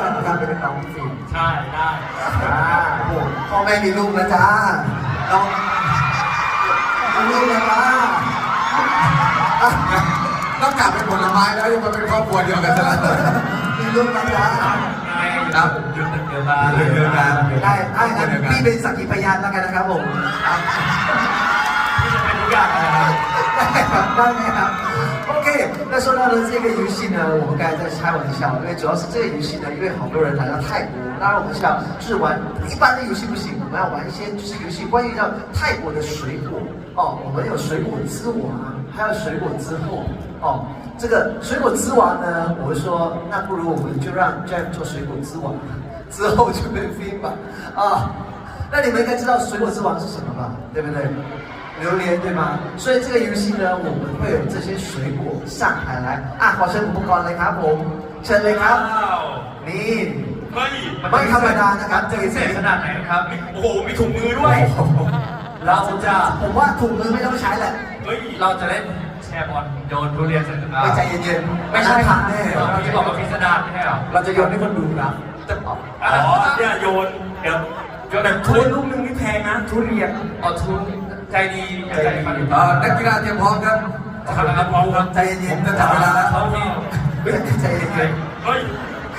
ทำเป็นน้องฟิล์มใช่ได้อ่าโอ้โหพ่อแม่มีลูกนะจ๊ะน้องมีลูกนะจ๊ะอะนอกจากเป็นผลไม้แล้วยังมาเป็นครอบครัวเดียวกันซะแล้วมีลูกนะจ๊ะครับยืนเดียวกันยืนเดียวกันได้ได้งั้นพี่เป็นสักขีพยานแล้วกันนะครับผมอะที่จะเป็นทุกอย่างนะครับได้ครับได้ไหมครับ？OK，那说到呢这个游戏呢，我们刚才在开玩笑，因为主要是这个游戏呢，因为好多人来到泰国，当然我们想就是玩一般的游戏不行，我们要玩一些就是游戏关于到泰国的水果哦，我们有水果之王，还有水果之后哦。这个水果之王呢，我会说，那不如我们就让 Jack 做水果之王，之后就变飞吧啊。那你们应该知道水果之王是什么吧？对不对？榴莲对吗？所以这个游戏呢，我们会有这些水果上海来啊，ขอเชิญอุปกรณ์เลยครับผมเชิญเลยครับ ว้าว นี่ เฮ้ย ไม่ธรรมดานะครับ จะพิเศษขนาดไหนนะครับ โอ้โห มีถุงมือด้วย เราจะ ผมว่าถุงมือไม่ต้องใช้แหละ เฮ้ย เราจะเล่นแชร์บอลโยนทุเรียนเสร็จ ไปใจเย็นๆ ไม่ใช่ครับ แน่ เราที่บอกว่าพิสดารไม่ใช่หรอ เราจะโยนให้คนดูนะจะ อ๋อเนี่ยโยน เดี๋ยวโยนแบบทุเรียนลูกนึงนี่แพงนะทุเรียนอ๋อทุน ใจดีใจดีมาก เอ่อนักกีฬาเตรียมพร้อมครับ ทำแล้วพร้อมครับ ใจเย็น ผมจะจับเวลาแล้ว เขาที่ ๆใจเย็น เฮ้ย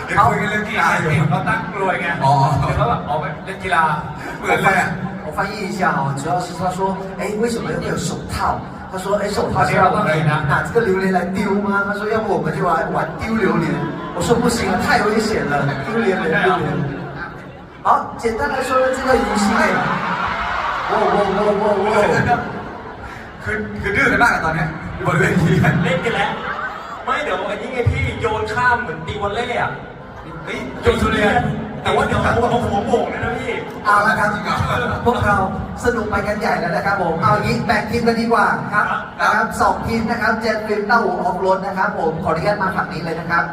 เดี๋ยวคุยกันเรื่องกีฬาอยู่ เขาตั้งกลวยไง อ๋อ เดี๋ยวเขาแบบออกไปเล่นกีฬา เหมือนเลยอ่ะ 我翻译一下哦，主要是他说，哎，为什么会有手套？他说，哎，手套是让我们拿这个榴莲来丢吗？他说，要不我们就来玩丢榴莲。我说不行啊，太危险了，丢榴莲，丢榴莲。好，简单来说呢，这个游戏 โว้วโว้วโว้วโว้วโว้วคือคือดื้อกันมากอะตอนเนี้ยบนเวทีกันเล่นกันแล้ว ไม่เดี๋ยวอันนี้ไงพี่โยนข้ามเหมือนตีวอลเล่อะเฮ้ยโยนสุเรียน แต่ว่าเดี๋ยวหัวหัวโป่งเลยนะพี่ เอาละครับพวกเราสนุกไปกันใหญ่แล้วนะครับผมเอาอย่างนี้แบ่งทีมกันดีกว่าครับนะครับสองทีมนะครับเจนฟิล์มเต้าหูออกรถนะครับผมขออนุญาตมาฝั่งนี้เลยนะครับ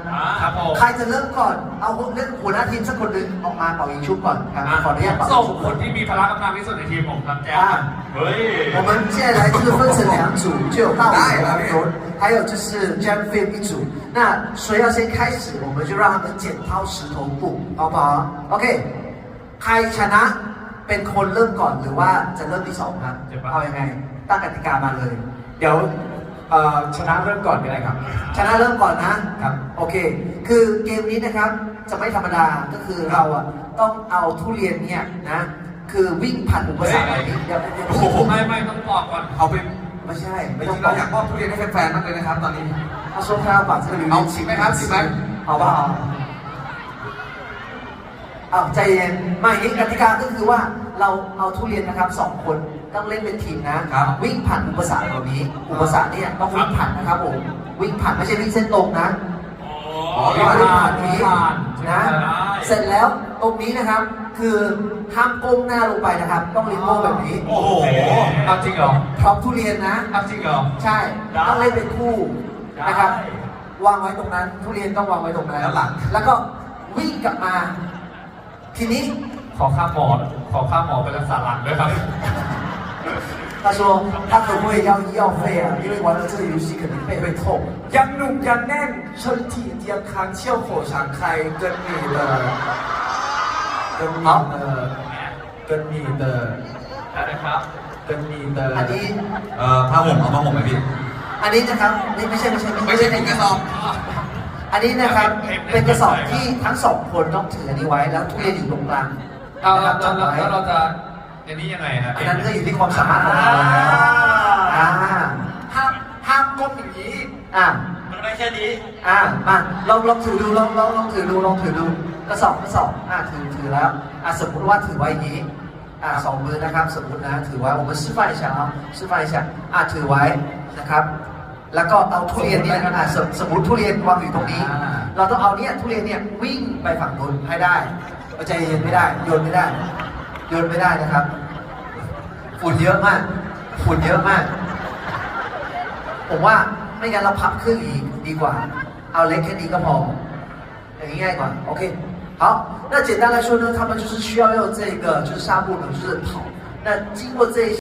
ครับผม ใครจะเริ่มก่อน เอาเล่นหัวหน้าทีมสักคนหนึ่งออกมาเป่ายิงชุบก่อนครับ ขออนุญาตเป่า ส่ ยิ ง งชุบ คนที่มีพละกำลังที่สุดในทีมผมครับแจ๊คเฮ้ย 我们现在来就是分成两组，就有大五和轮，还有就是 Jam Film 一组。那谁要先开始，我们就让他们剪刀石头布，好不好 ะโอเค ใครชนะเป็นคนเริ่มก่อนหรือว่าจะเริ่มที่สองครับเอาอยังไง ตั้งกติกามาเลย เดี๋ยวชนะเริ่มก่อนก็ได้ครับ ชนะเริ่มก่อนนะครับ โอเค คือเกมนี้นะครับจะไม่ธรรมดาก็คือเราอะต้องเอาทุเรียนเนี่ยนะ คือวิ่งผ่านอุปสรรคเหล่นี้โอ้โหไม่ไม่ต้องปอกก่อนเอาไปไม่ใช่ไม่จริงเราอยากมอบทุเรียนให้แฟนๆมากเลยนะครับ ตอนนี้เอาโซฟาฝากซื้อเอาสิบไหมครับสิบไหมเอาบ้า อ้าวใจเย็นไม่อย่างนี้กติกาก็คือว่าเราเอาทุเรียนนะครับสองคนต้องเล่นเป็นทีมนะ ครับ วิ่งผ่านอุปสรรคเหล่านี้ อุปสรรคเนี่ยต้องวิ่งผ่านนะครับผมวิ่งผ่านไม่ใช่วิ่งเส้นตรงนะ อ๋อวิ่งผ่าผ่านนนี้ผ่านนะ เสร็จแล้วตรงนี้นะครับ คือห้ามก้มหน้าลงไปนะครับ ต้องลิ้นโม่แบบนี้โอ้โหเอาจริงเหรอพร้อมทุเรียนนะเอาจริงเหรอ ใช่ได้ ต้องเล่นเป็นคู่ได้นะครับ วางไว้ตรงนั้น ทุเรียนต้องวางไว้ตรงนั้นแล้วหลัง แล้วก็วิ่งกลับมา ทีนี้ ขอค่าหมอ ขอค่าหมอไปรักษาหลังด้วยครับ 他说他可不可以要医药费啊？因为玩了这个游戏可能背会痛。 ยังหนุ่มยังแน่น身体健康เชี่ยวโขฉางใครเกินหนีเดอเกินหนีเดอเกินหนีเดอ นะครับ เกินหนีเดอ อันนี้ เอ่อผ้าห่มเอาผ้าห่มไหมพี่ อันนี้นะครับนี่ไม่ใช่ไม่ใช่ ไม่ใช่ถุงกระสอบ อันนี้นะครับเป็นกระสอบที่ทั้งสองคนต้องถือนี้ไว้แล้วทุเรียนอยู่ตรงกลางเอานะคแล้รัวบจ้เราจะอันนี้ยังไงฮะอันนั้นก็อยู่ที่ความสามารถของเราห้ามห้ามก้มอย่างนี้อ่า มันไม่แค่นี้อะมาลองลองถือดูลองลองลองถือดูลองถือดูกระสอบกระสอบอะถือถือแล้วอะสมมติว่าถือไว้อย่างนี้อะสองมือนะครับ สมมตินะถือไว้ผมมันซื้อไฟฉาซื้อไฟฉาอะถือไว้นะครับ แล้วก็เอาทุเรียนเนี่ยอ่าสมสมมติทุเรียนวางอยู่ตรงนี้ อ่า เราต้องเอาเนี่ยทุเรียนเนี่ยวิ่งไปฝั่งนู้นให้ได้เอาใจเย็นไม่ได้โยนไม่ได้โยนไม่ได้นะครับฝุ่นเยอะมากฝุ่นเยอะมาก ผมว่าไม่งั้นเราพับครึ่งอีกดีกว่า เอาเล็กแค่นี้ก็พออย่างนี้ง่ายกว่าโอเค好那简单来说呢他们就是需要用这个就是纱布呢就是跑那经过这一